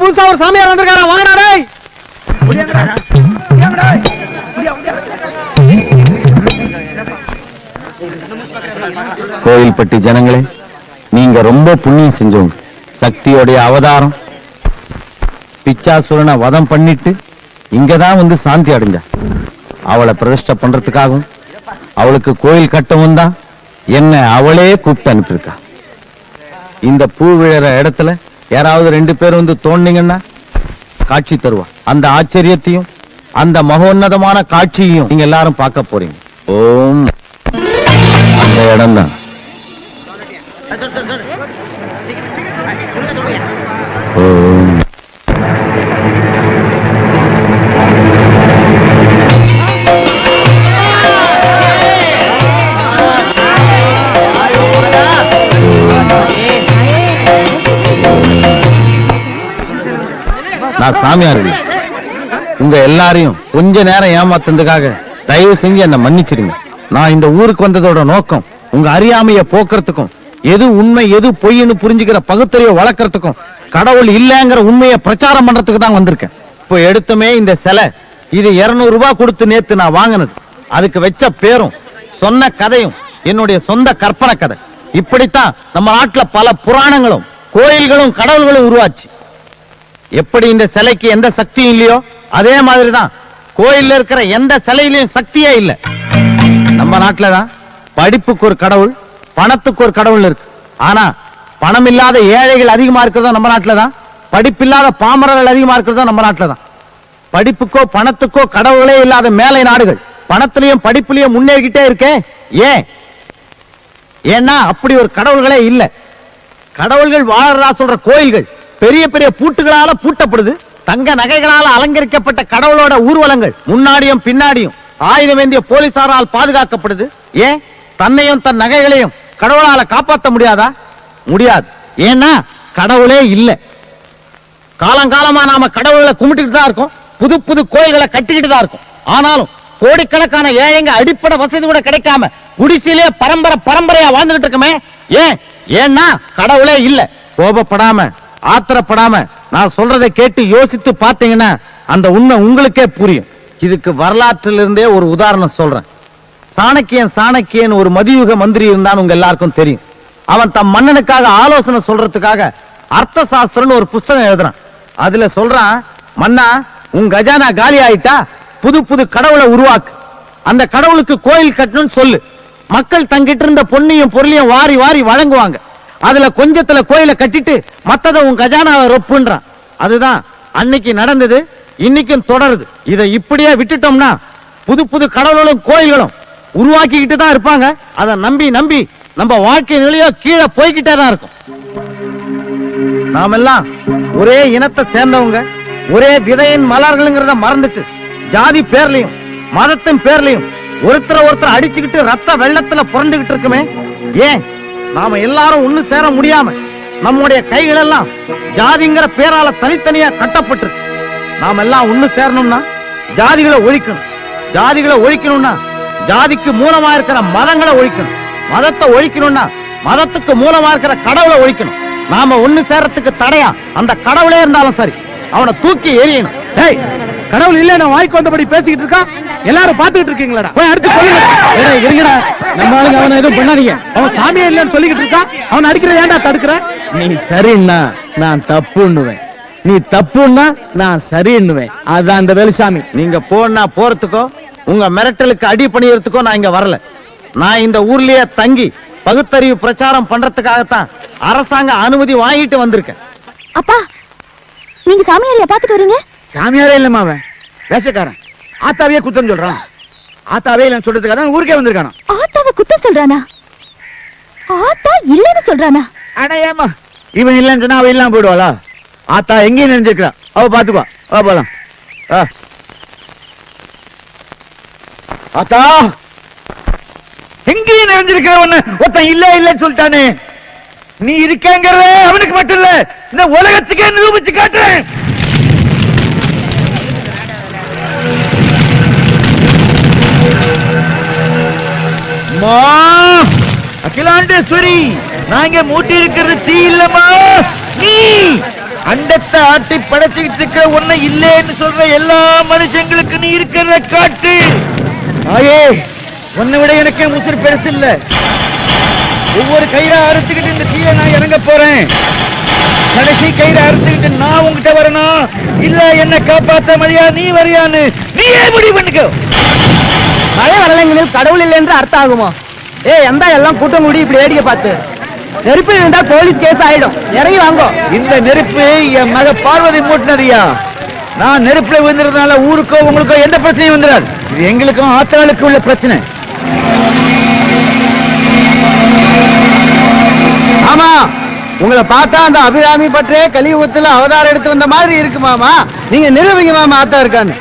புதுசா ஒரு சாமியார் வந்திருக்காரா? வாங்கடா டேய். கோயில்பட்டி ஜனங்களே நீங்க ரொம்ப புண்ணியம் செஞ்சவங்க. சக்தியோடைய அவதாரம். பிச்சாசுரனை வதம் பண்ணிட்டு இங்கதான் வந்து சாந்தி அடைஞ்சா. அவளை பிரதிஷ்டை பண்றதுக்காகவும் அவளுக்கு கோயில் கட்டவும் தான் என்ன அவளே கூப்பிட்டு அனுப்பியிருக்கா. இந்த பூ விழற இடத்துல யாராவது ரெண்டு பேர் வந்து தோண்டிங்கன்னா காட்சி தருவா. அந்த ஆச்சரியத்தையும் அந்த மகோன்னதமான காட்சியையும் நீங்க எல்லாரும் பார்க்க போறீங்க. ஓம். அந்த இடம்தான். ஓம். நான் சாமியார் இல்லை உங்க எல்லாரையும் கொஞ்ச நேரம் ஏமாத்துறதுக்காக தயவு செஞ்சு என்ன மன்னிச்சிடுங்க. நான் இந்த ஊருக்கு வந்ததோட நோக்கம் உங்க அறியாமைய போக்குறதுக்கும் எது உண்மை எது பொய்ன்னு புரிஞ்சுக்கிற பகுத்தறிவை வளர்க்கறதுக்கும் கடவுள் இல்லைங்கிற உண்மையை பிரச்சாரம் பண்றதுக்கு தான் வந்திருக்கேன். இப்போ எடுத்துமே இந்த சிலை இது 200 ரூபாய் கொடுத்து நேத்து நான் வாங்கினது. அதுக்கு வச்ச பேரும் சொன்ன கதையும் என்னுடைய சொந்த கற்பனை கதை. இப்படித்தான் நம்ம நாட்டுல பல புராணங்களும் கோயில்களும் கடவுள்களும் உருவாச்சு. எப்படி இந்த சிலைக்கு எந்த சக்தியும் இல்லையோ அதே மாதிரிதான் கோயில்ல இருக்கிற எந்த சிலையிலையும் சக்தியே இல்லை. நம்ம நாட்டுல தான் படிப்புக்கு ஒரு கடவுள் பணத்துக்கு ஒரு கடவுள் இருக்கு. ஆனா பணம் இல்லாத ஏழைகள் அதிகமா இருக்கிறதோ நம்ம நாட்டுல தான் படிப்பில்லாத பாமரர்கள் அதிகமா இருக்கிறதோ நம்ம நாட்டுல தான் படிப்புக்கோ பணத்துக்கோ கடவுளே இல்லாத மேலை நாடுகள். பணத்திலையும் படிப்புலையும் முன்னேறிக்கிட்டே இருக்கே. ஏன்? ஏன்னா அப்படி ஒரு கடவுள்களே இல்லை. கடவுள்கள் வாழறதா சொல்ற கோயில்கள். பெரிய பெரிய பூட்டுகளால பூட்டப்படுது. தங்க நகைகளால அலங்கரிக்கப்பட்ட கடவுளோட ஊர்வலங்கள் முன்னாடியும் பின்னாடியும் ஆயுதம் ஏந்திய போலீசாரால் பாதுகாக்கப்படுது. ஏன்? தன்னையும் தன் நகைகளையும் கடவுளால காப்பாத்த முடியாதா? முடியாது. ஏன்னா கடவுளே இல்ல. காலங்காலமா நாம கடவுளை கும்பிட்டுட்டு தான் இருக்கோம். புது புது கோயில்களை கட்டிக்கிட்டு தான் இருக்கோம். ஆனாலும் கோடிக்கணக்கான ஏழைங்க அடிப்படை வசதி கூட கிடைக்காம குடிசையிலே பரம்பரை பரம்பரையா வாழ்ந்துகிட்டு இருக்கமே. ஏன்? ஏன்னா கடவுளே இல்ல. கோபப்படாம ஆத்திரப்படாம நான் சொல்றதை கேட்டு யோசித்து பார்த்தீங்கன்னா அந்த உண்மை உங்களுக்கே புரியும். இதுக்கு வரலாற்றிலிருந்தே ஒரு உதாரணம் சொல்றேன். சாணக்கியன் சாணக்கியன் ஒரு மதியுக மந்திரி இருந்தான்னு உங்க எல்லாருக்கும் தெரியும். அவன் தம் மன்னனுக்காக ஆலோசனை சொல்றதுக்காக அர்த்த சாஸ்திரம்னு ஒரு புஸ்தகம் எழுதுறான். அதுல சொல்றான் மன்னா உன் கஜானா காலி ஆயிட்டா புது புது கடவுளை உருவாக்கு. அந்த கடவுளுக்கு கோயில் கட்டணும்னு சொல்லு. மக்கள் தங்கிட்டு இருந்த பொன்னையும் பொருளையும் வாரி வாரி வழங்குவாங்க. அதுல கொஞ்சத்துல கோயில கட்டிட்டு மத்தத உன் கஜானாவை ரொப்புன்றான். அதுதான் அன்னைக்கு நடந்தது இன்னைக்கும் தொடருது. இதை இப்படியே விட்டுட்டோம்னா புது புது கடவுளும் கோயில்களும் உருவாக்கிக்கிட்டு தான் இருப்பாங்க. அதை நம்பி நம்பி நம்ம வாழ்க்கை நிலையோ கீழே போய்கிட்டே தான் இருக்கும். நாமெல்லாம் ஒரே இனத்தை சேர்ந்தவங்க ஒரே விதையின் மலர்களுங்கிறத மறந்துட்டு ஜாதி பேர்லையும் மதத்தின் பேர்லையும் ஒருத்தரை ஒருத்தர் அடிச்சுக்கிட்டு ரத்த வெள்ளத்துல புரண்டுகிட்டு இருக்குமே. ஏன்? நாம எல்லாரும் ஒண்ணு சேர முடியாம நம்முடைய கைகள் எல்லாம் ஜாதிங்கிற பேரால தனித்தனியா கட்டப்பட்டிருக்கு நாம எல்லாம் ஒண்ணு சேரணும்னா ஜாதிகளை ஒழிக்கணும். ஜாதிகளை ஒழிக்கணும்னா ஜாதிக்கு மூலமா இருக்கிற மதங்களை ஒழிக்கணும். மதத்தை ஒழிக்கணும்னா மதத்துக்கு மூலமா இருக்கிற கடவுளை ஒழிக்கணும். நாம ஒண்ணு சேர்றதுக்கு தடையா அந்த கடவுளே இருந்தாலும் சரி அவனை தூக்கி எறியணும். ஏய் கடவுள் இல்ல நான் வாய்க்கு வந்தபடி பேசிக்கிட்டு இருக்கான் எல்லாரும் பாத்துக்கிட்டு இருக்கீங்களா போய் அடுத்து சொல்லுங்க. இருங்கடா. நம்ம ஆளுங்க அவனை எதுவும் பண்ணாதீங்க. அவன் சாமியே இல்லைன்னு சொல்லிக்கிட்டு இருக்கான் அவன் அடிக்கிற ஏன்டா தடுக்கிற? நீ சரின்னா நான் தப்புன்னுவேன். நீ தப்புன்னா நான் சரின்னுவேன். அதான் அந்த வேலுசாமி. நீங்க போனா போறதுக்கோ உங்க மிரட்டலுக்கு அடி பணியறதுக்கோ நான் இங்க வரல. நான் இந்த ஊர்லயே தங்கி பகுத்தறிவு பிரச்சாரம் பண்றதுக்காகத்தான் அரசாங்க அனுமதி வாங்கிட்டு வந்திருக்கேன். அப்பா நீங்க சாமியாரைய பாத்துட்டு வரீங்க? சாமியாரே இல்லம்மா அவன். வேஷக்காரன். ஆத்தாவே குத்தம் சொல்றான். ஆத்தாவே இல்லைன்னு சொல்றதுக்காக தான் ஊருக்கே வந்திருக்கானா ஆத்தாவை குத்தம் சொல்றானா? ஆத்தா இல்லன்னு சொல்றானா? அட ஏமா இவன் இல்லைன்னு சொன்னா அவ இல்லாம போயிடுவாளா? ஆத்தா எங்கேயும் நினைஞ்சிருக்கா அவ பாத்துக்குவா. வா போலாம். ஆத்தா! எங்கேயும் நிறைஞ்சிருக்கிற ஒண்ணு ஒருத்தன் இல்ல இல்லன்னு சொல்லிட்டானே. நீ இருக்கேங்கிறத அவனுக்கு மட்டும் இல்ல. இந்த உலகத்துக்கே நிரூபிச்சு காட்டுறேன். அம்மா! அகிலாண்டேஸ்வரி நாங்க மூட்டி இருக்கிறது தீ இல்லம்மா. நீ அண்டத்தை ஆட்டி படைச்சுக்கிட்டு இருக்கிற ஒண்ணு இல்லைன்னு சொல்ற எல்லா மனுஷங்களுக்கு நீ இருக்கிறத காட்டு. ஆயே உன்னை விட எனக்கு முசிறு பெருசு இல்ல. ஒவ்வொரு கயிறா அறுத்துக்கிட்டு இந்த தீயை நான் இறங்க போறேன். கடைசி கயிறு அறுத்துக்கிட்டு நான் உங்ககிட்ட வரணும் இல்ல என்ன காப்பாத்த மரியா நீ வரியான்னு நீயே முடிவு பண்ணிக்கோ. மழை வரலங்களில் கடவுள் இல்லை என்று அர்த்தம் ஆகுமா ஏ எந்த எல்லாம் கூட்டம் கூடி இப்படி வேடிக்கை பார்த்து. நெருப்பு இருந்தா போலீஸ் கேஸ் ஆயிடும். இறங்கி வாங்கோ. இந்த நெருப்பு என் மக பார்வதி மூட்டினதுயா? நான் நெருப்புல விழுந்ததுனால ஊருக்கோ உங்களுக்கோ எந்த பிரச்சனையும் வந்துடாது இது எங்களுக்கும் ஆத்தாளுக்கு உள்ள பிரச்சனை. ஆமா உங்களை பார்த்தா அந்த அபிராமி பற்றே கலியுகத்துல அவதாரம் எடுத்து வந்த மாதிரி இருக்கு மாமா. நீங்க நிரூபிங்க மாமா ஆத்தா இருக்கான்னு.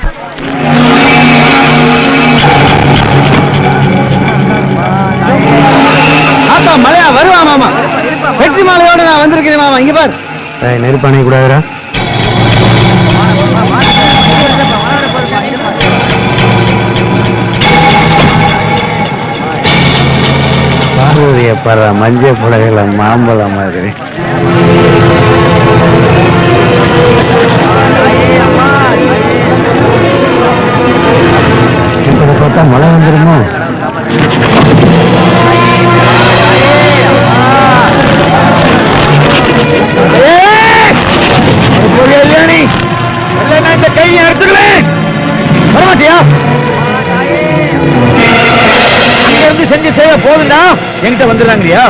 பார் நெருப்பானை கூடாதுரா பார்வதியை படுற மஞ்சள் புடவைல மாம்பழம் மாதிரி. இப்படி பார்த்தா மழை வந்துருமா? இல்லைன்னா இந்த வரமாட்டியா அங்க இருந்து செஞ்சு செய்ய போதுண்டா. என்கிட்ட வந்துடுறாங்கயா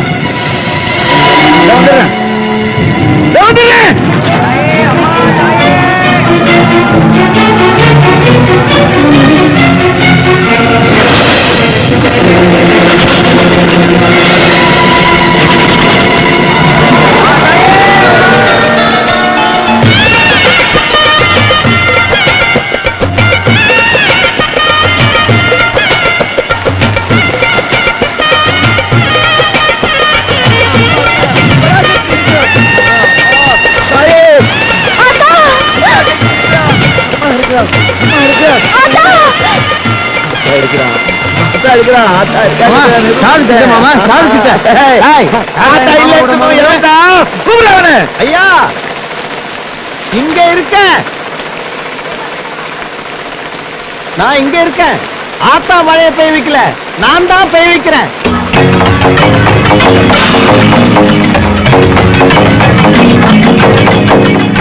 ஐயா. இங்க இருக்க நான் இங்க இருக்கேன். ஆத்தா மழையை பெய்ய வைக்கல. நான் தான் பெய்ய வைக்கிறேன்.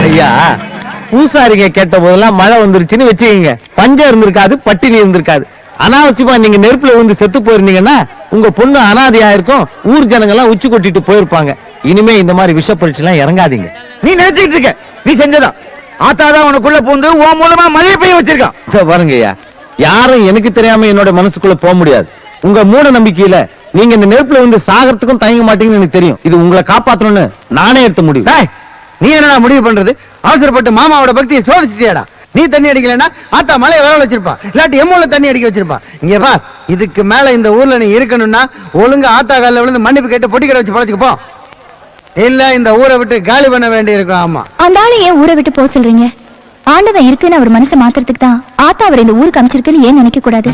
ஐயா பூசாரிங்க கேட்ட போதெல்லாம் மழை வந்துருச்சுன்னு வச்சுக்கீங்க. பஞ்சம் இருந்திருக்காது பட்டினி இருந்திருக்காது. அனாவசியமா நீங்க நெருப்புல விழுந்து செத்து போயிருந்தீங்கன்னா உங்க பொண்ணு அனாதையா இருக்கும் ஊர் ஜனங்க எல்லாம் உச்சி கொட்டிட்டு போயிருப்பாங்க. இனிமே இந்த மாதிரி விஷ பரீட்சை எல்லாம் இறங்காதீங்க. நீ நினைச்சிட்டு இருக்க. நீ செஞ்சதான் ஆத்தாதான் உனக்குள்ள பூந்து உன் மூலமா மழை பெய்ய வச்சிருக்கான். இதோ பாருங்கய்யா யாரும் எனக்கு தெரியாம என்னோட மனசுக்குள்ள போக முடியாது. உங்க மூட நம்பிக்கையில நீங்க இந்த நெருப்புல வந்து சாகறதுக்கும் தயங்க மாட்டீங்கன்னு எனக்கு தெரியும். இது உங்களை காப்பாத்தணும்னு நானே எடுத்த முடிவு. நீ என்னடா முடிவு பண்றது? அவசரப்பட்டு மாமாவோட பக்தியை சோதிச்சிட்டியாடா? நீ தண்ணி அடிக்கலன்னா ஆத்தா மலையை வர வச்சிருப்பா. இல்லாட்டி எம்மூல தண்ணி அடிக்க வச்சிருப்பா. இங்க பா இதுக்கு மேல இந்த ஊர்ல நீ இருக்கணும்னா ஒழுங்கா ஆத்தா காலில் விழுந்து மன்னிப்பு கேட்டு பொட்டி கடை வச்சு பழச்சுக்கு போ. இல்ல இந்த ஊரை விட்டு காலி பண்ண வேண்டி இருக்கும் ஆமா. அந்த ஆளு ஏன் ஊரை விட்டு போக சொல்றீங்க? ஆண்டவன் இருக்குன்னு அவர் மனசை மாத்துறதுக்கு தான் ஆத்தா அவர் இந்த ஊருக்கு அமைச்சிருக்குன்னு ஏன் நினைக்க கூடாது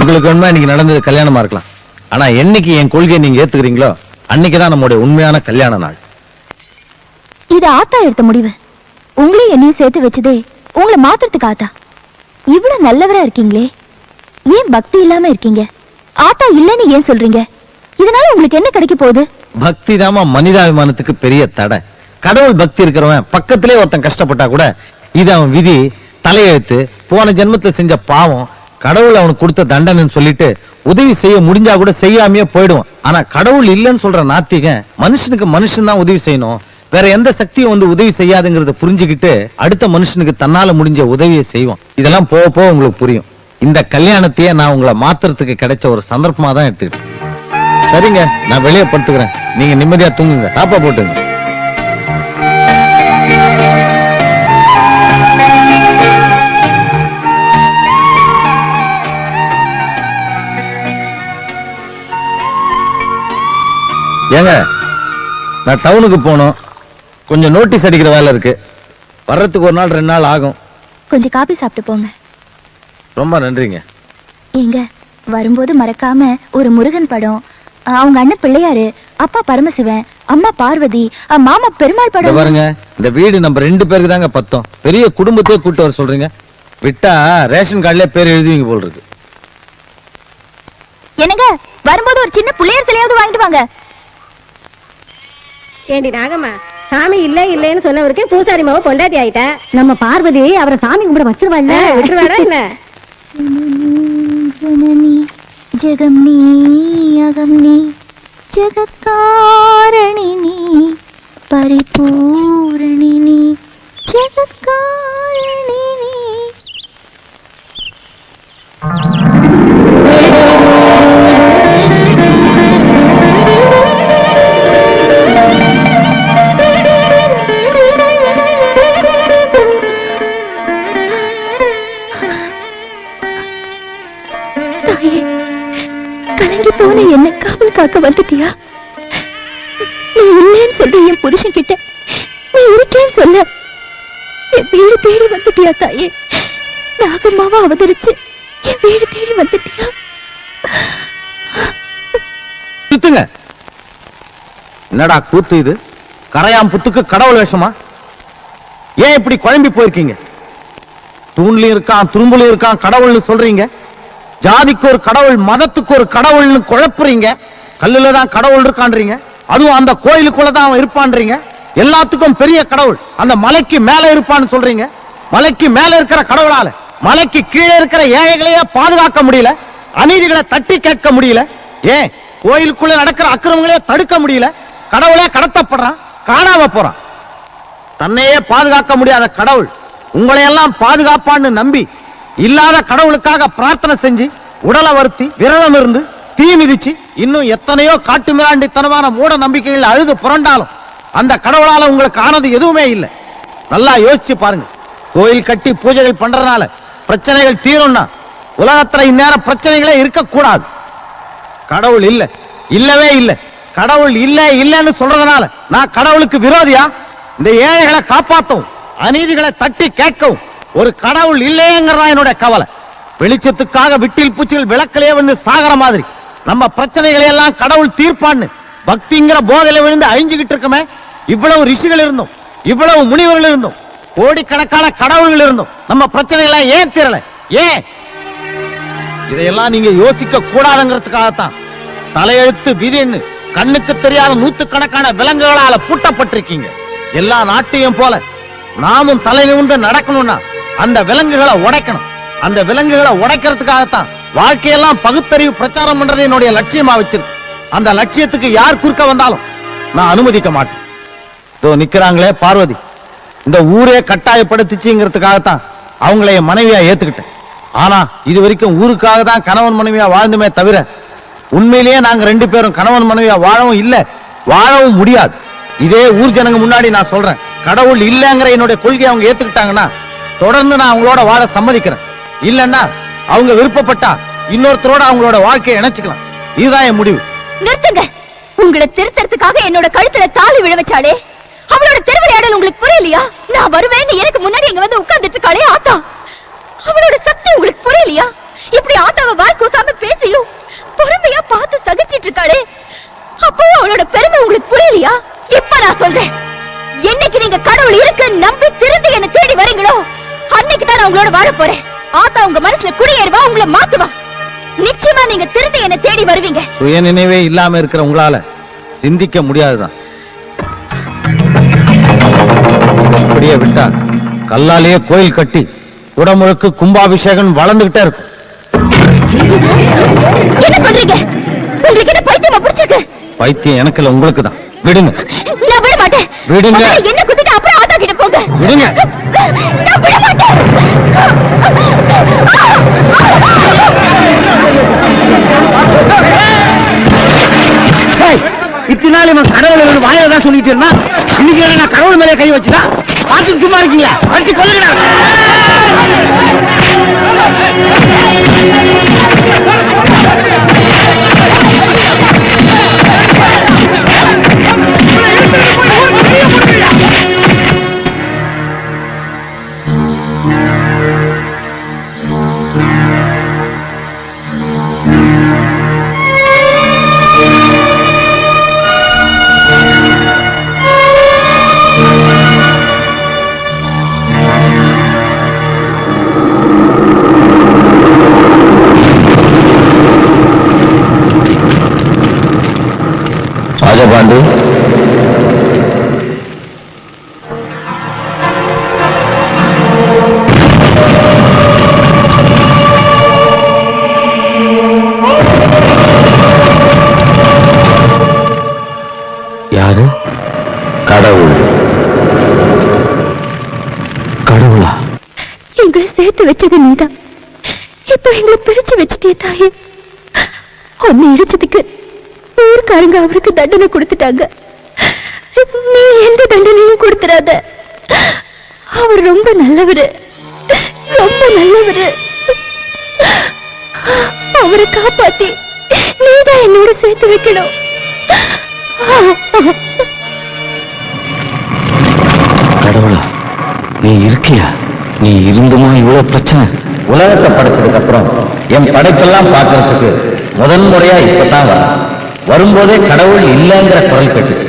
உங்களுக்கு உண்மை இன்னைக்கு நடந்தது கல்யாணமா இருக்கலாம். ஆனா என்னைக்கு என் கொள்கையை நீங்க ஏத்துக்கிறீங்களோ அன்னைக்குதான் நம்முடைய உண்மையான கல்யாண நாள். இது ஆத்தா எடுத்த முடிவு. உங்களையும் என்னையும் சேர்த்து வச்சதே உங்களை மாத்துறதுக்கு ஆத்தா. இவ்வளவு நல்லவரா இருக்கீங்களே. ஏன் பக்தி இல்லாம இருக்கீங்க? ஆத்தா இல்லைன்னு ஏன் சொல்றீங்க? இதனால உங்களுக்கு என்ன கிடைக்க போகுது? பக்தி தாமா மனிதாபிமானத்துக்கு பெரிய தடை. கடவுள் பக்தி இருக்கிறவன் பக்கத்திலே ஒருத்தன் கஷ்டப்பட்டா கூட இது அவன் விதி தலையெழுத்து போன ஜென்மத்துல செஞ்ச பாவம் கடவுள் அவனுக்கு கொடுத்த தண்டனைன்னு சொல்லிட்டு உதவி செய்ய முடிஞ்சா கூட செய்யாமையே போயிடுவான். ஆனா கடவுள் இல்லைன்னு சொல்ற நாத்திகன் மனுஷனுக்கு மனுஷன் தான் உதவி செய்யணும். வேற எந்த சக்தியும் வந்து உதவி செய்யாதுங்கிறத புரிஞ்சுக்கிட்டு அடுத்த மனுஷனுக்கு தன்னால முடிஞ்ச உதவியை செய்வான். இதெல்லாம் போக போக உங்களுக்கு புரியும். இந்த கல்யாணத்தையே நான் உங்களை மாத்துறதுக்கு கிடைச்ச ஒரு சந்தர்ப்பமா தான் எடுத்துக்கிட்டேன். சரிங்க நான் வெளியே படுத்துக்கிறேன். நீங்க நிம்மதியா தூங்குங்க. டாப்பா போட்டுங்க ஏங்க நான் டவுனுக்கு போகணும். கொஞ்சம் நோட்டீஸ் அடிக்கிற வேலை இருக்கு. வர்றதுக்கு ஒரு நாள் ரெண்டு நாள் ஆகும். கொஞ்சம் காபி சாப்பிட்டு போங்க. ரொம்ப நன்றிங்க. ஏங்க வரும்போது மறக்காம ஒரு முருகன் படம் அவங்க அண்ணன் பிள்ளையாரு அப்பா பரமசிவன் அம்மா பார்வதி மாமா பெருமாள் படம். பாருங்க இந்த வீடு நம்ம ரெண்டு பேருக்கு தாங்க பத்தம். பெரிய குடும்பத்தையே கூட்டு வர சொல்றீங்க. விட்டா ரேஷன் கார்டுல பேர் எழுதுவீங்க போல் இருக்கு. என்னங்க வரும்போது ஒரு சின்ன பிள்ளையார் சிலையாவது வாங்கிட்டு வாங்க. ஏண்டி நாகம்மா சாமி இல்ல இல்லன்னு சொன்னவருக்கு பூசாரி மாவ பொண்டாட்டி ஆயிட்டா? நம்ம பார்வதி அவரை சாமி கும்பிட வச்சிருவாள்ல? விட்டுருவாடா என்ன? ஜனனி ஜெகம் நீ அகம் நீ ஜெகத்காரணி நீ பரிபூரணி நீ ஜெகத்காரணி நீ. கனவா அவதரிச்சு என் வீடு தேடி வந்துட்டியா? சுத்துங்க. என்னடா கூத்து இது? கரையாம் புத்துக்கு கடவுள் வேஷமா? ஏன் இப்படி குழம்பி போயிருக்கீங்க? தூண்லயும் இருக்கான் துரும்புலயும் இருக்கான் கடவுள்னு சொல்றீங்க. ஜாதிக்கு ஒரு கடவுள் மதத்துக்கு ஒரு கடவுள்னு குழப்புறீங்க. கல்லுல தான் கடவுள் இருக்கான்றீங்க. அதுவும் அந்த கோயிலுக்குள்ள தான் அவன் இருப்பான்றீங்க. எல்லாத்துக்கும் பெரிய கடவுள். அந்த மலைக்கு மேல இருப்பான்னு சொல்றீங்க. மலைக்கு மேல இருக்கிற கடவுளால. மலைக்கு கீழே இருக்கிற ஏழைகளையே பாதுகாக்க முடியல. அநீதிகளை தட்டி கேட்க முடியல. ஏன்? கோயிலுக்குள்ள நடக்கிற அக்கிரமங்களையே தடுக்க முடியல. கடவுளே கடத்தப்படுறான். காணாம போறான். தன்னையே பாதுகாக்க முடியாத கடவுள் உங்களையெல்லாம் பாதுகாப்பான்னு நம்பி இல்லாத கடவுளுக்காக பிரார்த்தனை செஞ்சு உடலை வருத்தி விரதம் இருந்து தீ மிதிச்சு இன்னும் எத்தனையோ காட்டு மிராண்டித்தனமான மூட நம்பிக்கைகள் அழுது புரண்டாலும் அந்த கடவுளால உங்களுக்கு ஆனது எதுவுமே இல்லை. நல்லா யோசிச்சு பாருங்க. கோயில் கட்டி பூஜைகள் பண்றதுனால பிரச்சனைகள் தீரும்னா உலகத்துல இந்நேரம் பிரச்சனைகளே இருக்கக்கூடாது. கடவுள் இல்ல. இல்லவே இல்லை. கடவுள் இல்ல இல்லன்னு சொல்றதுனால நான் கடவுளுக்கு விரோதியா? இந்த ஏழைகளை காப்பாற்றவும் அநீதிகளை தட்டி கேட்கவும் ஒரு கடவுள் இல்லையேங்கிறதா என்னோட கவலை. வெளிச்சத்துக்காக விட்டில் பூச்சிகள் விளக்கலே வந்து சாகர மாதிரி. நம்ம பிரச்சனைகளை எல்லாம் கடவுள் தீர்ப்பான்னு பக்திங்கிற போதையில விழுந்து அழிஞ்சுகிட்டு இருக்கமே. இவ்வளவு ரிஷிகள் இருந்தோம். இவ்வளவு முனிவர்கள் இருந்தோம். கோடிக்கணக்கான கடவுள்கள் இருந்தோம் நம்ம பிரச்சனைகளை ஏன் தீரல? ஏன்? இதையெல்லாம் நீங்க யோசிக்க கூடாதுங்கிறதுக்காகத்தான். தலையெழுத்து விதின்னு கண்ணுக்கு தெரியாத நூத்துக்கணக்கான விலங்குகளால பூட்டப்பட்டிருக்கீங்க. எல்லா நாட்டையும் போல நாமும் தலை நிமிர்ந்து நடக்கணும்னா அந்த விலங்குகளை உடைக்கணும். அந்த விலங்குகளை உடைக்கிறதுக்காகத்தான் வாழ்க்கையெல்லாம் பகுத்தறிவு பிரச்சாரம் பண்றது என்னுடைய லட்சியமா வச்சிருக்கு. அந்த லட்சியத்துக்கு யார் குறுக்க வந்தாலும் நான் அனுமதிக்க மாட்டேன். நிக்கிறாங்களே பார்வதி. இந்த ஊரே கட்டாயப்படுத்துச்சுங்கிறதுக்காகத்தான் அவங்கள என் மனைவியா ஏத்துக்கிட்டேன். ஆனா இது வரைக்கும் ஊருக்காக தான் கணவன் மனைவியா வாழ்ந்துமே தவிர உண்மையிலேயே நாங்க ரெண்டு பேரும் கணவன் மனைவியா வாழவும் இல்ல வாழவும் முடியாது. இதே ஊர் ஜனங்க முன்னாடி நான் சொல்றேன் கடவுள் இல்லங்கிற என்னுடைய கொள்கையை அவங்க ஏத்துக்கிட்டாங்கன்னா தொடர்ந்து நான் அவங்களோட வாழ சம்மதிக்கிறேன். இல்லன்னா அவங்க விருப்பப்பட்டா இன்னொருத்தரோட அவங்களோட வாழ்க்கையை இணைச்சுக்கலாம். இதுதான் என் முடிவு. நிறுத்துங்க. உங்களை திருத்தறதுக்காக என்னோட கழுத்துல தாலி விழ வச்சாலே அவளோட திருவிளையாடல் உங்களுக்கு புரியலையா நான் வருவேன்னு எனக்கு முன்னாடி இங்க வந்து உட்கார்ந்துட்டு இருக்காளே ஆத்தா. அவளோட சக்தி உங்களுக்கு புரியலையா இப்படி ஆத்தாவை வாய் கூசாம பேசியும் பொறுமையா பார்த்து சகிச்சிட்டு இருக்காளே. அப்பவும் அவளோட பெருமை உங்களுக்கு புரியலையா இப்ப நான் சொல்றேன். என்னைக்கு நீங்க கடவுள் இருக்கு நம்பி திருத்தி என்ன தேடி வரீங்களோ அன்னைக்கு தான் நான் உங்களோட வாழ போறேன். ஆத்தா உங்க மனசுல குடியேறுவா உங்களை மாத்துவா? நிச்சயமா நீங்க திருத்தி என்ன தேடி வருவீங்க. சுய நினைவே இல்லாம இருக்கிற உங்களால சிந்திக்க முடியாதுதான். இப்படியே விட்டா கல்லாலேயே கோயில் கட்டி குடமுழுக்கு கும்பாபிஷேகம் வளர்ந்துகிட்டே இருக்கும். என்ன பண்றீங்க? உங்களுக்கு என்ன பைத்தியமா பிடிச்சிருக்கு? பைத்தியம் எனக்கு இல்ல உங்களுக்கு தான். விடுங்க. நான் விட மாட்டேன். விடுங்க. என்ன குத்திட்டு அப்புறம் ஆத்தா கிட்ட போங்க. விடுங்க. நான் விட மாட்டேன். நாள் இவன் கடவுள் வாயில தான் சொல்லிட்டு இருந்தான். இன்னைக்கு என்ன நான் கடவுள் மேலே கை வச்சுட்டா பார்த்து சும்மா இருக்கீங்களா? அடிச்சு கொள்ளுங்க நீதான். இப்போ எங்களை பிரிச்சு வச்சுட்டே தாயே. உன்னை இடிச்சதுக்கு ஊருக்காரங்க அவருக்கு தண்டனை கொடுத்துட்டாங்க. நீ எந்த தண்டனையும் கொடுத்துடாத அவர் ரொம்ப நல்லவர். ரொம்ப நல்லவர். அவரை காப்பாத்தி நீதான் என்னோட சேர்த்து வைக்கணும். கடவுளா நீ இருக்கியா? நீ இருந்துமா? இவ்வளவு பிரச்சனை. உலகத்தை படைச்சதுக்கு அப்புறம் என் படைப்பெல்லாம் பார்க்கறதுக்கு முதல் முறையா இப்பதான் வர வரும்போதே கடவுள் இல்லைங்கிற குரல் கேட்டுச்சு.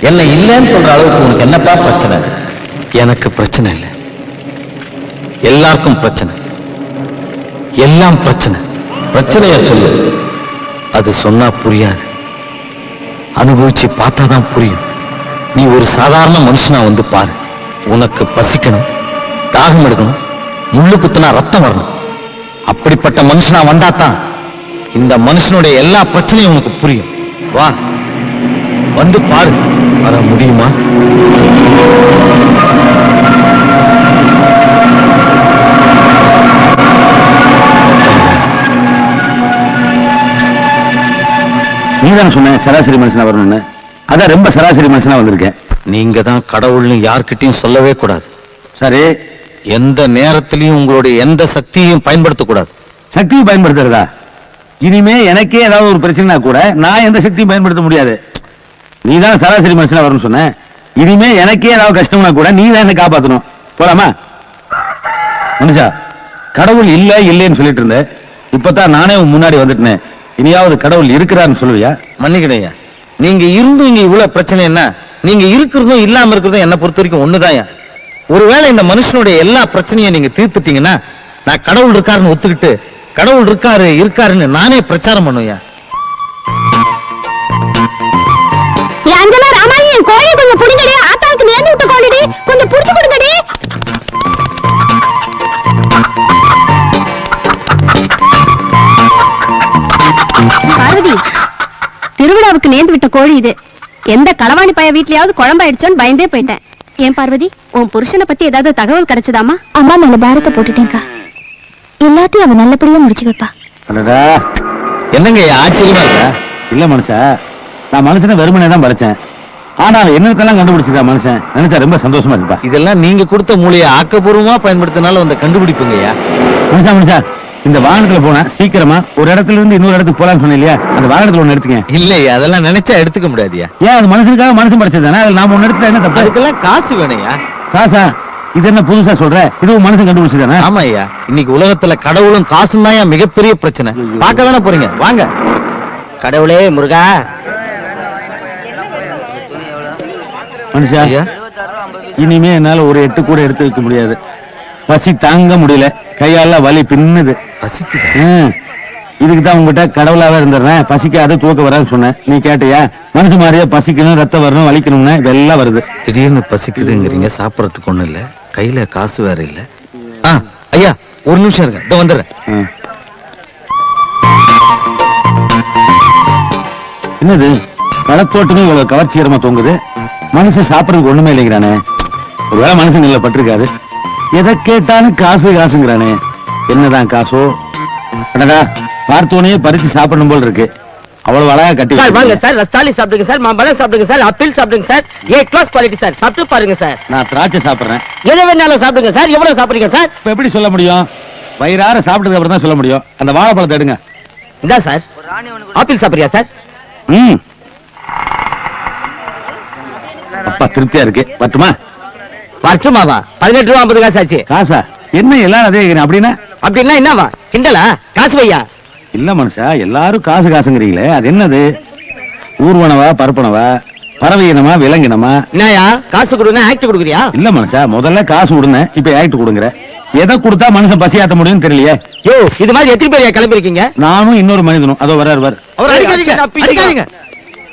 என்ன இல்லைன்னு சொல்ற அளவுக்கு உனக்கு என்னப்பா பிரச்சனை? எனக்கு பிரச்சனை இல்லை. எல்லாருக்கும் பிரச்சனை. எல்லாம் பிரச்சனை. பிரச்சனைய சொல்லு. அது சொன்னா புரியாது. அனுபவிச்சு பார்த்தாதான் புரியும். நீ ஒரு சாதாரண மனுஷனா வந்து பாரு. உனக்கு பசிக்கணும். தாகம் எடுக்கணும். முள்ளு குத்துனா ரத்தம் வரணும். அப்படிப்பட்ட மனுஷனா வந்தாதான் இந்த மனுஷனுடைய எல்லா பிரச்சனையும் உனக்கு புரியும். வா. வந்து பாரு. வர முடியுமா? நீ தானே சொன்ன சராசரி மனுஷனா வரணும்னு. அதான் ரொம்ப சராசரி மனுஷனா வந்திருக்கேன். நீங்க தான் கடவுள்னு யார்கிட்டயும் சொல்லவே கூடாது. சரி. எந்த நேரத்திலையும் உங்களுடைய எந்த சக்தியையும் பயன்படுத்தக்கூடாது. சக்தியை பயன்படுத்துறதா? இனிமே எனக்கே ஏதாவது ஒரு பிரச்சனைனா கூட நான் எந்த சக்தியும் பயன்படுத்த முடியாது. நீ தான் சராசரி மனுஷனா வரணும்னு சொன்ன? இனிமே எனக்கே ஏதாவது கஷ்டம்னா கூட நீ தான் என்ன காப்பாத்தணும். போலாமா? மனுஷா கடவுள் இல்ல இல்லைன்னு சொல்லிட்டு இருந்த. இப்பதான் நானே முன்னாடி வந்துட்டேன். இனியாவது கடவுள் இருக்கிறான்னு சொல்லுவியா? மன்னிக்கணையா நீங்க இருந்தும் இங்க இவ்வளவு பிரச்சனை என்ன? நீங்க இருக்கிறதும் இல்லாம இருக்கிறதும் என்ன பொறுத்த வரைக்கும் ஒண்ணுதாயா ஒருவேளை இந்த மனுஷனுடைய எல்லா பிரச்சனையும் நீங்க தீர்த்துட்டீங்கன்னா நான் கடவுள் இருக்காருன்னு ஒத்துக்கிட்டு கடவுள் இருக்காரு இருக்காருன்னு நானே பிரச்சாரம் பண்ணுவேன். அஞ்சலா ராமாயி என் கோழி கொஞ்சம் புடிங்கடி ஆத்தாவுக்கு நேர்ந்து விட்ட கோழிடி கொஞ்சம் புடிச்சு கொடுங்கடி. பார்வதி திருவிழாவுக்கு நேர்ந்து விட்ட கோழி இது. எந்த களவாணி பைய வீட்லயாவது குழம்பாயிடுச்சோன்னு பயந்தே போயிட்டேன். ஏன் பார்வதி உன் புருஷனை பத்தி ஏதாவது தகவல் கிடைச்சதாமா அம்மா மேல பாரத்தை போட்டுட்டேன்க்கா. எல்லாத்தையும் அவன் நல்லபடியா முடிச்சு வைப்பா. அடடா. என்னங்க ஆச்சரியமா இருக்கா? இல்ல மனுஷா நான் மனுஷனை வெறுமனே தான் படைச்சேன். ஆனா என்னக்கெல்லாம் கண்டுபிடிச்சிருக்கா மனுஷன்? நினைச்சா ரொம்ப சந்தோஷமா இருப்பா. இதெல்லாம் நீங்க கொடுத்த மூலையை ஆக்கப்பூர்வமா பயன்படுத்தினால வந்த கண்டுபிடிப்புங்கய்யா. மனுஷா மனுஷா இந்த வாகனத்துல போனா சீக்கிரமா ஒரு இடத்துல இருந்து இன்னொரு இடத்துக்கு போலாம்னு சொன்னேன் இல்லையா? அந்த வாகனத்துல ஒண்ணு எடுத்துக்க இல்லையா அதெல்லாம் நினைச்சா எடுத்துக்க முடியாதுயா? ஏன் அது மனுஷனுக்காக மனுஷன் படைச்சது தானே? அதுல நாம ஒண்ணு எடுத்தா என்ன தப்பு? அதுக்கெல்லாம் காசு வேணையா? காசா? இது என்ன புதுசா சொல்ற? இது மனுஷன் கண்டுபிடிச்சதானே ஆமா ஐயா இன்னைக்கு உலகத்துல கடவுளும் காசும் தான் மிகப்பெரிய பிரச்சனை. பார்க்க தானே போறீங்க? வாங்க. கடவுளே முருகா. மனுஷா இனிமே என்னால ஒரு எட்டு கூட எடுத்து வைக்க முடியாது. பசி தாங்க முடியல. கையால வலி பின்னுது. பசிக்குது. இதுக்கு தான் உங்ககிட்ட கடவுளாவே இருந்துடுறேன் பசிக்காத தூக்க வரான்னு சொன்னேன். நீ கேட்டியா? மனுஷ மாதிரியே பசிக்கணும் ரத்தம் வரணும் வலிக்கணும்னு இதெல்லாம் வருது. திடீர்னு பசிக்குதுங்கிறீங்க சாப்பிடறதுக்கு ஒண்ணும் இல்ல. கையில காசு வேற இல்ல. ஆ ஐயா ஒரு நிமிஷம் இருங்க. இதோ வந்துடுறேன். என்னது? பழத்தோட்டமே இவ்வளவு கவர்ச்சிகரமா தொங்குது. மனுஷன் சாப்பிடறதுக்கு ஒண்ணுமே இல்லைங்கிறானே. ஒருவேளை மனுஷன் இல்ல பட்டிருக்காது. எதை கேட்டாலும் காசு காசுங்கிறானே. என்னதான் காசோ? அடடா பார்த்தோனே பறிச்சு சாப்பிடணும் போல் இருக்கு. அவ்வளவு அழகா கட்டி சார் வாங்க. சார். ரஸ்தாலி சாப்பிடுங்க சார் மாம்பழம் சாப்பிடுங்க சார் ஆப்பிள் சாப்பிடுங்க sir. A class quality sir. சாப்பிட்டு பாருங்க சார். நான் திராட்சை சாப்பிடுறேன். எதை வேணாலும் சாப்பிடுங்க சார். எவ்வளவு சாப்பிடுறீங்க சார்? இப்ப எப்படி சொல்ல முடியும்? வயிறார சாப்பிட்டதுக்கு அப்புறம் தான் சொல்ல முடியும். அந்த வாழைப்பழத்தை எடுங்க. இந்தா சார். ஆப்பிள் சாப்பிடுறியா சார்? ம். அப்பா திருப்தியா இருக்கு. பட்டுமா வருஷமாவா பதினெட்டு ரூபா ஐம்பது காசு ஆச்சு காசா? என்ன எல்லாரும் அதே அப்படின்னா? அப்படின்னா என்னவா? கிண்டலா? காசு வையா? இல்ல மனுஷா எல்லாரும் காசு காசுங்கிறீங்களே. அது என்னது? ஊர்வனவா பரப்பனவா? பறவை இனமா விலங்கினமா என்னயா காசு கொடுங்க ஆக்ட் கொடுக்குறியா? இல்ல மனுஷா முதல்ல காசு கொடுங்க இப்ப ஆக்ட் கொடுங்குற. எதை கொடுத்தா மனுஷன் பசியாத்த முடியும்னு தெரியலையே. யோ இது மாதிரி எத்தனை பேர் கிளம்பிருக்கீங்க நானும் இன்னொரு மனிதனும். அதோ வராரு வர் அவர் அடிக்காதீங்க. அடிக்காதீங்க.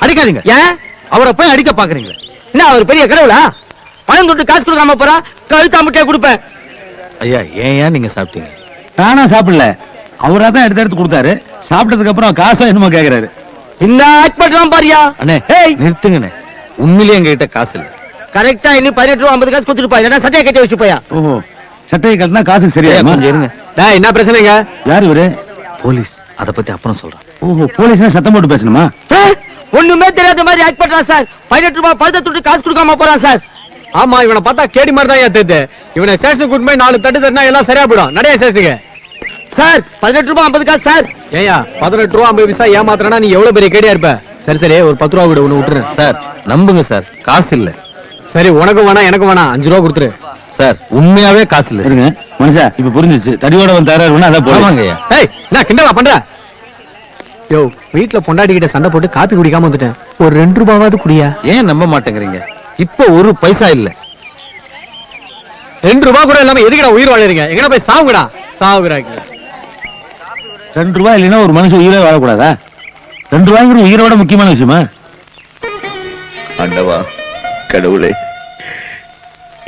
அடிக்காதீங்க. ஏன்? அவரை போய் அடிக்க பாக்குறீங்க என்ன அவர் பெரிய கடவுளா? பணம் தொட்டு காசு கொடுக்காம போறா? கழுத்தா முட்டையை கொடுப்பேன். ஐயா ஏன் ஏன் நீங்க சாப்பிட்டீங்க? நானா சாப்பிடல. அவரா தான் எடுத்து எடுத்து கொடுத்தாரு. சாப்பிட்டதுக்கு அப்புறம் காசா என்னமோ கேக்குறாரு. இந்த ஆக்ட் பண்றான் பாரியா? அண்ணே ஏய்! நிறுத்துங்கண்ணே. உண்மையிலேயே எங்ககிட்ட காசு இல்ல. கரெக்டா இன்னும் பதினெட்டு ரூபா ஐம்பது காசு கொடுத்துட்டு இல்லைன்னா சட்டையை கட்டி வச்சு போயா? ஓஹோ. சட்டையை கட்டினா காசு சரியா கொஞ்சம் இருங்க. என்ன பிரச்சனைங்க? யார் இவரு? போலீஸ். அத பத்தி அப்புறம் சொல்றேன். ஓஹோ போலீஸ்னா சத்தம் போட்டு பேசணுமா? ஒண்ணுமே தெரியாத மாதிரி ஆக்ட் பண்றான் சார். பதினெட்டு ரூபாய் பழுத்த துட்டு காசு கொடுக்காம போறான் சார். ஆமா இவனை பார்த்தா கேடி மாதிரி தான் ஏத்துது. இவனை ஸ்டேஷனுக்கு கூட்டு போய் நாலு தட்டு தட்டினா எல்லாம் சரியா போயிடும். நடைய ஸ்டேஷனுக்கு சார் பதினெட்டு ரூபாய் ஐம்பது காசு சார். ஏயா பதினெட்டு ரூபா ஐம்பது பைசா ஏமாத்துறனா நீ எவ்வளவு பெரிய கேடியா இருப்ப? சரி சரி ஒரு பத்து ரூபா விட ஒண்ணு விட்டுரு. சார் நம்புங்க சார். காசு இல்ல. சரி உனக்கும் வேணாம் எனக்கும் வேணாம். அஞ்சு ரூபா கொடுத்துரு. சார் உண்மையாவே காசு இல்ல. இருங்க மனுஷா இப்ப புரிஞ்சிச்சு தடியோட வந்து அதான் போலீஸ். ஆமாங்க ஐயா ஏய் என்ன கிண்டலா பண்ற? யோ வீட்ல பொண்டாட்டி கிட்ட சண்டை போட்டு காப்பி குடிக்காம வந்துட்டேன். ஒரு ரெண்டு ரூபாவாவது குடியா? ஏன் நம்ப மாட்டேங்கிறீங்க? இப்ப ஒரு பைசா இல்ல. ரெண்டு ரூபா கூட இல்லாம எதுக்குடா உயிர் வாழறீங்க? எங்கடா போய் சாவுங்கடா? சாவுகிறாங்க ரெண்டு ரூபாய் இல்லைன்னா ஒரு மனுஷன் உயிரே வாழக்கூடாதா? ரெண்டு ரூபாய்ங்கிற உயிரோட முக்கியமான விஷயமா? ஆண்டவா கடவுளே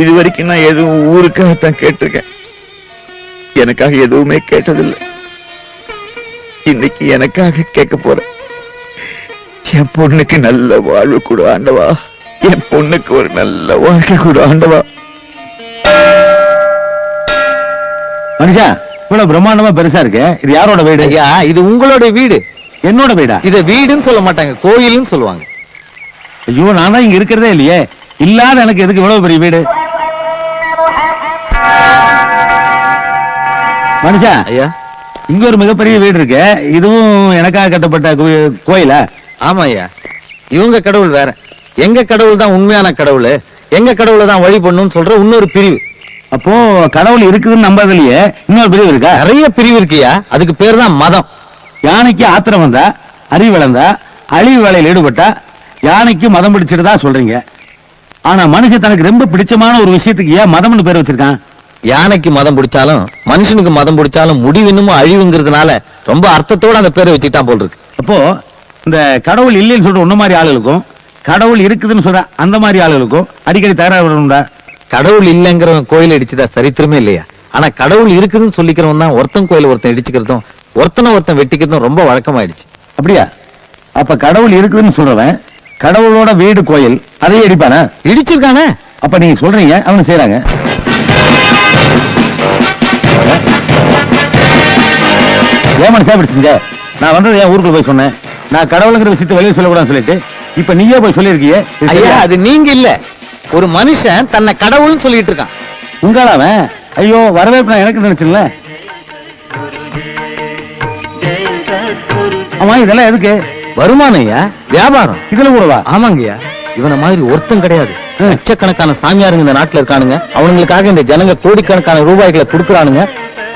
இது வரைக்கும் நான் எதுவும் ஊருக்காகத்தான் கேட்டிருக்கேன். எனக்காக எதுவுமே கேட்டதில்லை. இன்னைக்கு எனக்காக கேட்க போறேன். என் பொண்ணுக்கு நல்ல வாழ்வு கொடு ஆண்டவா. என் பொண்ணுக்கு ஒரு நல்ல வாழ்க்கை கொடு ஆண்டவா. மனுஷா இவ்வளவு பிரம்மாண்டமா பெருசா இருக்கு. இது யாரோட வீடு? ஐயா இது உங்களோட வீடு. என்னோட வீடா? இத வீடுன்னு சொல்ல மாட்டாங்க கோயில்னு சொல்லுவாங்க. ஐயோ நான் தான் இங்க இருக்கிறதே இல்லையே. இல்லாத எனக்கு எதுக்கு இவ்வளவு பெரிய வீடு? மனுஷா ஐயா. இங்க ஒரு மிகப்பெரிய வீடு இருக்கு. இதுவும் எனக்காக கட்டப்பட்ட கோயிலா? ஆமா ஐயா. இவங்க கடவுள் வேற. எங்க கடவுள் தான் உண்மையான கடவுள்? எங்க கடவுளை தான் வழிபடணும்னு சொல்ற இன்னொரு பிரிவு. அப்போ கடவுள் இருக்குதுன்னு நம்பதிலேயே இன்னொரு பிரிவு இருக்கா? நிறைய பிரிவு இருக்குயா? அதுக்கு பேர் தான் மதம். யானைக்கு ஆத்திரம் வந்தா அறிவு வளர்ந்தா அழிவு வேலையில் ஈடுபட்டா யானைக்கு மதம் பிடிச்சிட்டு சொல்றீங்க. ஆனா மனுஷன் தனக்கு ரொம்ப பிடிச்சமான ஒரு விஷயத்துக்கு ஏன் மதம்னு பேர் வச்சிருக்கான்? யானைக்கு மதம் பிடிச்சாலும் மனுஷனுக்கு மதம் பிடிச்சாலும் முடிவு இன்னமும் அழிவுங்கிறதுனால ரொம்ப அர்த்தத்தோட அந்த பேரை வச்சுட்டான் போல் இருக்கு. அப்போ இந்த கடவுள் இல்லைன்னு சொல்ற உன்ன மாதிரி ஆளுகளுக்கும் கடவுள் இருக்குதுன்னு சொல்ற அந்த மாதிரி ஆளுகளுக்கும் அடிக்கடி தகராறு வரணும்டா கடவுள் இல்லைங்கிறவன் கோயில் இடிச்சதா சரித்திரமே இல்லையா? ஆனா கடவுள் இருக்குதுன்னு சொல்லிக்கிறவன் தான் ஒருத்தன் கோயில் ஒருத்தன் இடிச்சுக்கிறதும் ஒருத்தனை ஒருத்தன் வெட்டிக்கிறதும் ரொம்ப வழக்கமாயிடுச்சு. அப்படியா? அப்ப கடவுள் இருக்குதுன்னு சொல்றவன் கடவுளோட வீடு கோயில் அதையே அடிப்பானா இடிச்சிருக்கானே? அப்ப நீங்க சொல்றீங்க அவனு செய்யறாங்க இப்படி செஞ்ச நான் வந்தது என் ஊருக்குள்ள போய் சொன்னேன். நான் கடவுளுங்கிற விஷயத்தை வெளியே சொல்லக்கூடாதுன்னு சொல்லிட்டு இப்ப நீயே போய் சொல்லியிருக்கியே? இது ஐயா? அது நீங்க இல்ல. ஒரு மனுஷன் தன்னை கடவுள்னு சொல்லிட்டு இருக்கான். உங்களா அவன் ஐயோ வரவேற்பு நான் எனக்கு நினைச்சுங்கள ஆமா இதெல்லாம் எதுக்கு? வருமானம் ஐயா வியாபாரம். இதுல கூடவா? ஆமாங்கய்யா இவன மாதிரி ஒருத்தன் கிடையாது. லட்சக்கணக்கான சாமியாருங்க இந்த நாட்டுல இருக்கானுங்க. அவனுங்களுக்காக இந்த ஜனங்க கோடிக்கணக்கான ரூபாய்களை கொடுக்கறானுங்க.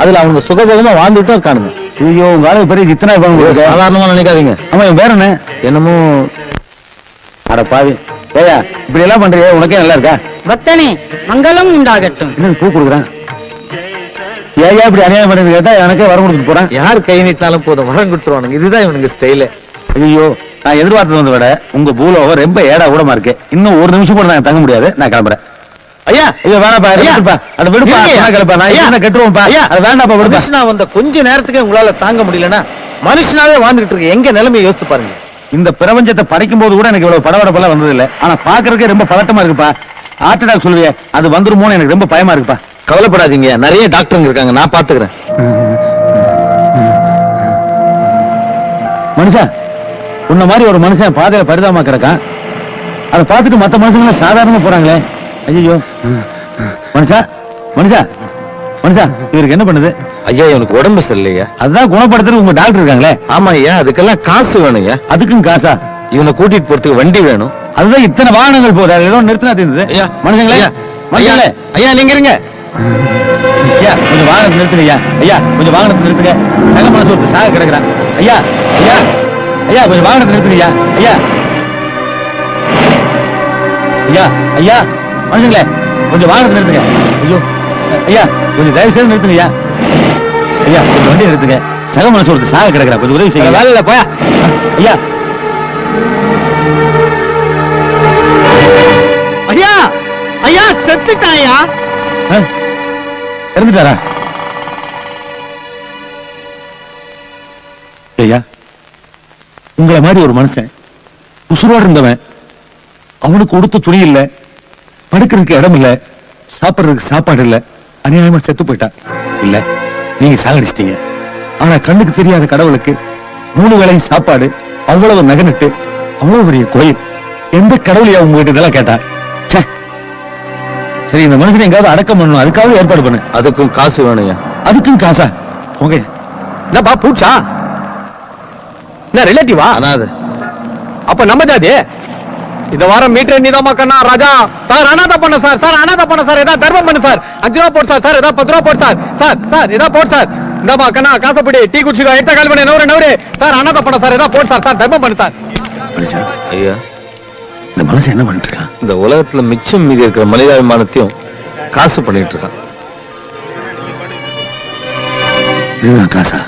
அதுல அவனுங்க சுகபோகமா வாழ்ந்துட்டும் இருக்கானுங்க. ஐயோ உங்க ஆளு பெரிய இருப்பாங்க சாதாரணமா நினைக்காதீங்க. ஆமா வேற என்ன? என்னமோ அட பாவி. ஏயா இப்படி எல்லாம் பண்றியே உனக்கே நல்லா இருக்கா? பக்தனே மங்களம் உண்டாகட்டும். என்ன பூ கொடுக்குறான் ஏயா இப்படி அநியாயம் பண்ணது கேட்டா எனக்கே வரம் கொடுத்துட்டு போறான். யார் கை நீட்டினாலும் போதும் வரம் கொடுத்துருவானுங்க. இதுதான் இவனுங்க ஸ்டைலு ஐயோ நான் எதிர்பார்த்தது வந்த விட உங்க பூலோகம் ரொம்ப ஏடா கூடமா இருக்கு. இன்னும் ஒரு நிமிஷம் கூட நான் தங்க முடியாது. நான் கிளம்புறேன். ஐயா ஐயோ வேணாப்பா அதை ஐயா. விடுப்பா அதை விடுப்பா. நான் ஐயா. என்ன கட்டுருவோம்ப்பா. ஐயா. அது வேண்டாப்பா விடுப்பா. மனுஷனா வந்த கொஞ்ச நேரத்துக்கு உங்களால தாங்க முடியலன்னா மனுஷனாவே வாழ்ந்துட்டு இருக்கு எங்க நிலைமையை யோசித்து பாருங்க. இந்த பிரபஞ்சத்தை படைக்கும் போது கூட எனக்கு இவ்வளவு படபடப்பெல்லாம் வந்தது இல்ல ஆனா பாக்குறதுக்கே ரொம்ப பதட்டமா இருக்குப்பா. ஹார்ட் அட்டாக் சொல்லுவியே அது வந்துருமோன்னு எனக்கு ரொம்ப பயமா இருக்குப்பா. கவலைப்படாதீங்க நிறைய டாக்டருங்க இருக்காங்க நான் பாத்துக்கிறேன் மனுஷா உன்ன மாதிரி ஒரு மனுஷன் பாதையில பரிதாபமா கிடக்கான். அதை பார்த்துட்டு மத்த மனுஷங்க சாதாரணமா போறாங்களே. ஐயோ மனுஷா மனுஷா. மனுஷா இவருக்கு என்ன பண்ணுது? ஐயா இவனுக்கு உடம்பு சரியில்லையா? அதுதான் குணப்படுத்துறது உங்க டாக்டர் இருக்காங்களே. ஆமா ஐயா அதுக்கெல்லாம் காசு ஐயா அதுக்கும் காசா? இவனை கூட்டிட்டு போறதுக்கு வண்டி வேணும். அதுதான் இத்தனை வாகனங்கள் அது ஏதோ நிறுத்தினா தெரிந்தது ஐயா மனுஷங்களே ஐயா மனுஷங்களே. ஐயா நீங்க இருங்க. ஐயா கொஞ்சம் வாகனத்தை நிறுத்துங்க ஐயா. ஐயா கொஞ்சம் வாகனத்தை நிறுத்துங்க. சக மனசு ஒருத்தர் சாக கிடக்குறான். ஐயா ஐயா ஐயா கொஞ்சம் வாகனத்தை நிறுத்துங்க ஐயா. ஐயா. ஐயா ஐயா மனுஷங்களே கொஞ்சம் வாகனத்தை நிறுத்துங்க. ஐயோ. ஐயா கொஞ்சம் தயவு செய்து நிறுத்துங்க ஐயா. கொஞ்சம் வண்டி நிறுத்துங்க. சக மனசு ஒருத்தர் சாக கிடக்குறான் கொஞ்சம் உதவி செய்யுங்க. வேலையில போயா? ஐயா. ஐயா ஐயா செத்துட்டாயா? இறந்துட்டாரா? ஐயா உங்களை மாதிரி ஒரு மனுஷன் உசுரோடு இருந்தவன் அவனுக்கு உடுத்த துணி இல்ல படுக்கிறதுக்கு இடம் இல்ல சாப்பிடுறதுக்கு சாப்பாடு இல்ல அநியாயமா செத்து போயிட்டான் இல்ல நீங்க சாகடிச்சிட்டீங்க. ஆனா கண்ணுக்கு தெரியாத கடவுளுக்கு மூணு வேளையும் சாப்பாடு அவ்வளவு நகனட்டு அவ்வளவு பெரிய கோயில். எந்த கடவுளையா உங்ககிட்ட இதெல்லாம் கேட்டா. சரி இந்த மனுஷனை எங்காவது அடக்கம் பண்ணணும். அதுக்காக ஏற்பாடு பண்ணு. அதுக்கும் காசு வேணுங்க அதுக்கும் காசா? போங்க. என்னப்பா பூச்சா? என்ன ரிலேட்டிவா அனாதை. அப்ப நம்ம ஜாதி இந்த வாரம் மீட்டர் நீதாமா கண்ணா ராஜா சார் அனாதை பண்ண சார் சார் அனாதை பண்ண சார் ஏதாவது தர்மம் பண்ணு சார். அஞ்சு ரூபா போடு சார் சார் ஏதாவது பத்து ரூபா போடு சார். சார் சார் ஏதாவது போடு சார். இந்தாமா கண்ணா காசப்படி டீ குடிச்சுக்கோ எடுத்த கால் பண்ணி நவரு நவரு சார் அனாதை பண்ண சார் ஏதாவது போடு சார் சார் தர்மம் பண்ணு சார். மனுஷா ஐயா. இந்த மனுஷன் என்ன பண்ணிட்டு இருக்கான்? இந்த உலகத்துல மிச்சம் மீதி இருக்கிற மனிதாபிமானத்தையும் காசு பண்ணிட்டு இருக்கான். இதுதான் காசா?